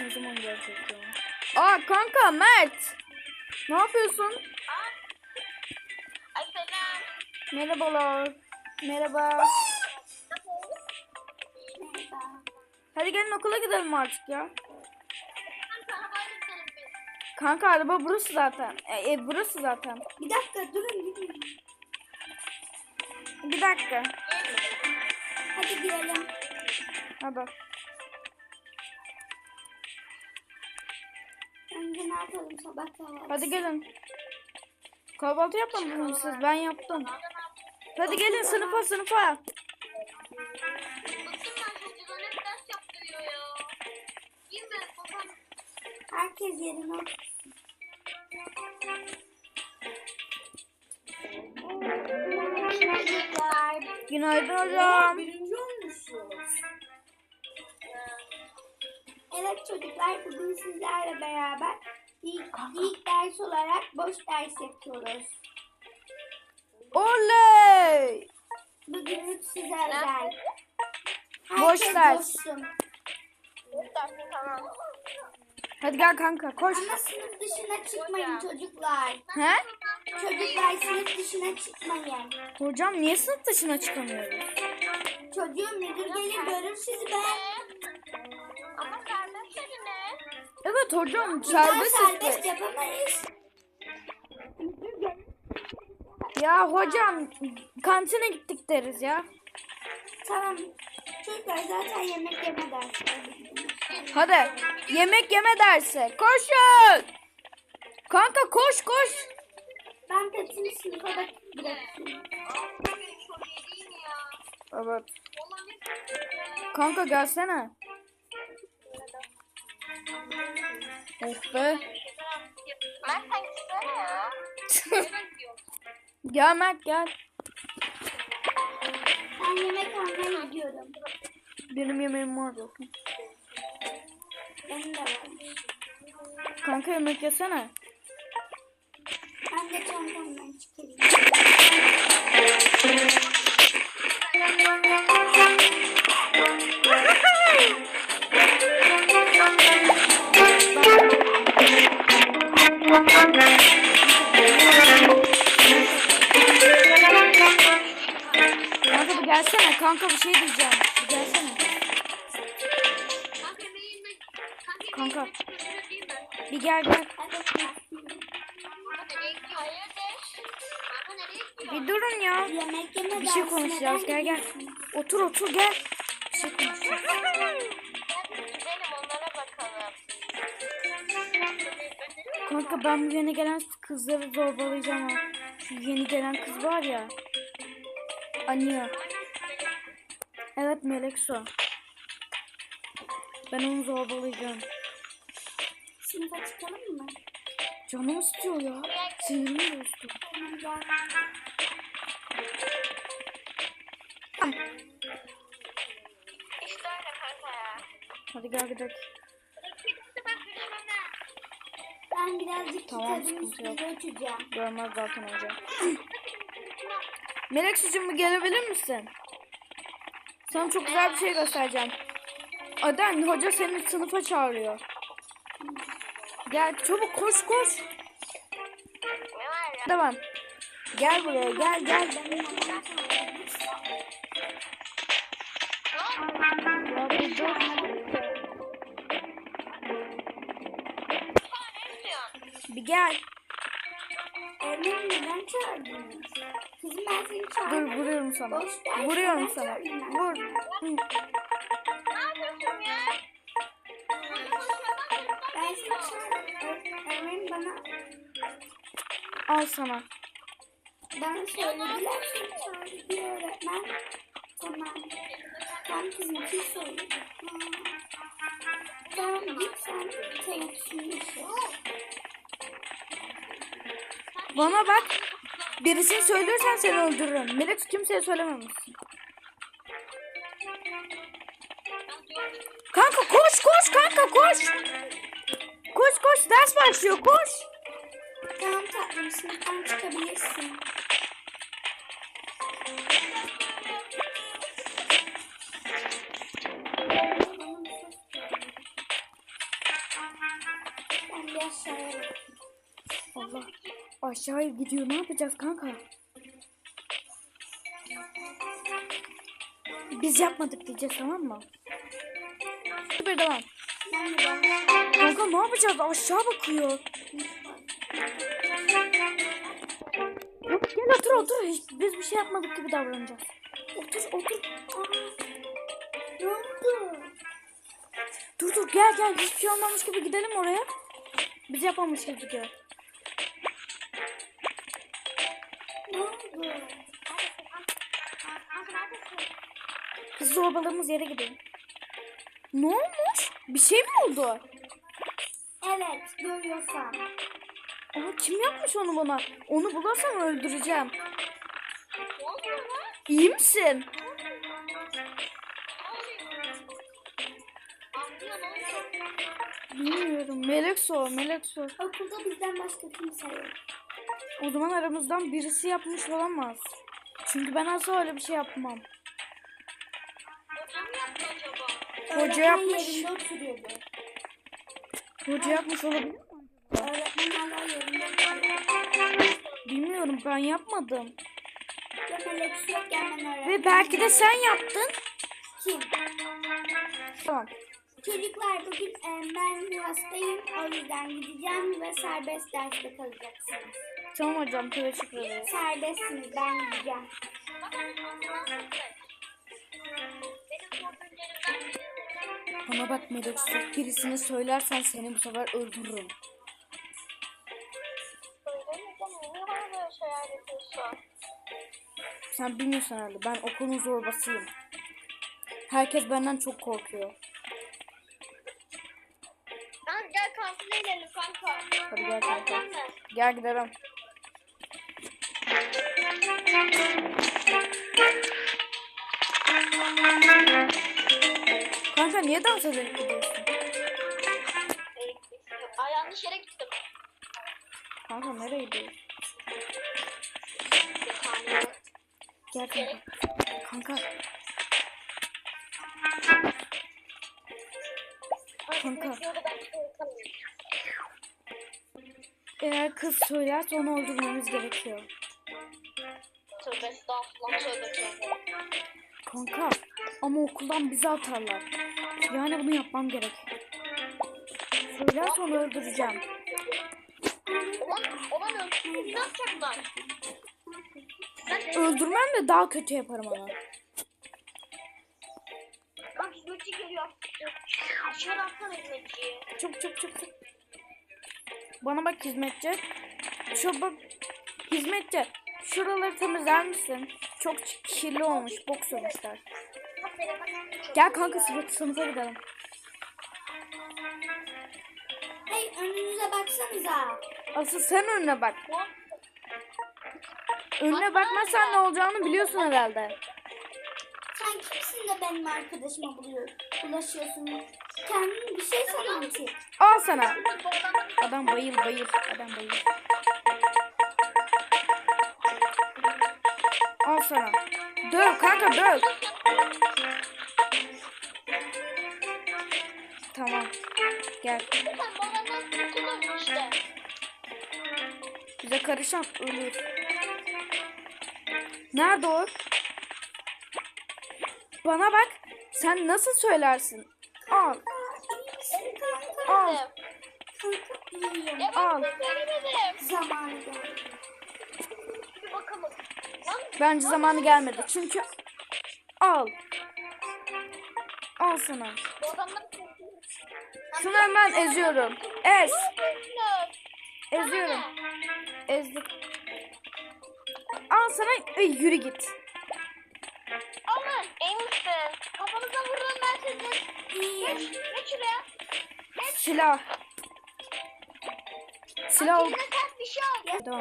Ne zaman gelecek ya? Aa kanka Mert. Ne yapıyorsun? Ay selam. Merhabalar. Merhaba. Hadi gelin okula gidelim artık ya. Gidelim. Kanka araba burası zaten. E, e, burası zaten. Bir dakika durun gidin. Bir dakika. Hadi girelim. Hadi. Yapalım sabah kahvaltısı? Hadi gelin. Kahvaltı yapmadınız siz? Ben yaptım. Hadi gelin sınıfa sınıfa. Herkes yerine. Günaydın hocam. Birinci olmuşsunuz. Evet çocuklar bugün sizlerle beraber ilk, ilk ders olarak boş ders yapıyoruz. Oley. Bugünlük size özel. Boş Herkes ders. boşsun. Dersin tamam. Hadi gel kanka koş. Ama sınıf dışına çıkmayın çocuklar. He? Çocuklar sınıf dışına çıkmayın. Hocam niye sınıf dışına çıkamıyoruz? Çocuğum müdür gelir görür sizi be. Evet hocam serbest serbest yapamayız. Ya hocam kantine gittik deriz ya. Tamam. Çocuklar zaten yemek yeme dersi. Hadi yemek yeme dersi. Koşun. Kanka koş koş. Ben Petin'i sınıfa da bırakayım. Evet. Kanka gelsene. Of be. Ben sen gitsene ya. Gel Mert gel. Ben yemek almaya gidiyorum. Benim yemeğim var yok. Benim de var. Kanka yemek yesene. Ben de çantamdan çıkarayım. Kanka. Bir gel gel. Bir durun ya. Bir şey konuşacağız. Gel gel. Otur otur gel. Bir şey konuşacağız. Kanka ben bu yeni gelen kızları zorbalayacağım. Şu yeni gelen kız var ya. Ania. Evet Melekso. Ben onu zorbalayacağım. Sınıfa çıkalım mı? Canım istiyor ya. Sinirimi bozdu. İşte öyle kanka ya. Hadi gel gidelim. Ben birazcık Tamam, kitabın üstünde uçacağım. Görmez zaten hoca. Meleksucuğum bir gelebilir misin? Sana çok güzel bir şey göstereceğim. Aden hoca seni sınıfa çağırıyor. Gel çabuk koş koş. Tamam. Gel buraya gel gel. Bir dur. Gel. Öğretmenim neden çağırdınız? Kızım ben seni Dur çağırmadım. vuruyorum sana. Vuruyorum sana. Vur. Al sana. bana söylediler diye öğretmen. Tamam. Tamam kızım kim söyledi? Ha. Tamam git sen teneffüsünü işe. Bana bak. Birisini söylüyorsan seni öldürürüm. Melek kimseye söylememişsin. Kanka koş koş kanka koş. Koş koş ders başlıyor koş. Tamam tatlım sınıftan çıkabilirsin. Ben bir aşağıya. Allah. Aşağıya gidiyor. Ne yapacağız kanka? Biz yapmadık diyeceğiz tamam mı? Bir devam. Kanka ne yapacağız? Aşağı bakıyor. Gel otur otur. Hiç, biz bir şey yapmadık gibi davranacağız. Otur otur. Dur dur gel gel. Hiçbir şey olmamış gibi gidelim oraya. Biz yapmamış gibi gidiyor. Ne oldu? Biz zorbalığımız yere gidelim. Ne olmuş? Bir şey mi oldu? Evet, görüyorsan. Aa, kim yapmış onu bana? Onu bulursam öldüreceğim. Ne oluyor lan? İyi misin? Bilmiyorum. Melek sor, melek sor. Okulda bizden başka kimse yok. O zaman aramızdan birisi yapmış olamaz. Çünkü ben asla öyle bir şey yapmam. Hocam yaptı acaba? Hoca yapmış. Hoca yapmış olabilir mi? Öğretmen. Bilmiyorum ben yapmadım. Yok gelmen. Ve belki de sen yaptın. Kim? Tamam. Çocuklar bugün e, ben hastayım. O yüzden gideceğim ve serbest derste kalacaksınız. Tamam hocam teşekkür ederim. Serbestsiniz ben gideceğim. Bana bak sor. Birisine söylersen seni bu sefer öldürürüm. Sen bilmiyorsun herhalde. Ben okulun zorbasıyım. Herkes benden çok korkuyor. Lan gel kantine gidelim kanka. Hadi gel kanka. Gel gidelim. Kanka niye dans ederek gidiyorsun? Ay yanlış yere gittim. Kanka nereye gidiyorsun? Gel kanka. Kanka. Eğer kız söylerse onu öldürmemiz gerekiyor. Tövbe estağfurullah tövbe tövbe. Kanka ama okuldan bizi atarlar. Yani bunu yapmam gerek. Söylerse onu öldüreceğim. Öldürmem de daha kötü yaparım onu. bak hizmetçi geliyor. Dışarı atsana. Çabuk çabuk çabuk. çabuk. Bana bak hizmetçi. Çabuk. Hizmetçi. Şuraları temizler misin? Çok kirli olmuş. Bok. Bak bak. Gel kanka sınıf, sınıfa gidelim. Hey önünüze baksanıza. Asıl sen önüne bak. Ne? Önüne bakmazsan ne olacağını biliyorsun herhalde. Sen kimsin de benim arkadaşıma buluyor, bulaşıyorsun? Kendin bir şey sanan ki. Al sana. Adam bayıl bayıl. Adam bayıl. Al sana. Döv kanka döv. Tamam. Gel. Bize karışan ölür. Nerede o? Bana bak. Sen nasıl söylersin? Al. Al. Evet, Al. Zamanı geldi. Bence zamanı gelmedi. Çünkü al. Al sana. bu adamdan kurtulur. Şunu hemen eziyorum. Ez. Eziyorum. Ezdim. Al sana. Ay, yürü git. Alın. İyi misin? Kafanıza vururum ben sizin. İyiyim. Geç şuraya. Silah. Silah ol. Ters bir şey al. Tamam.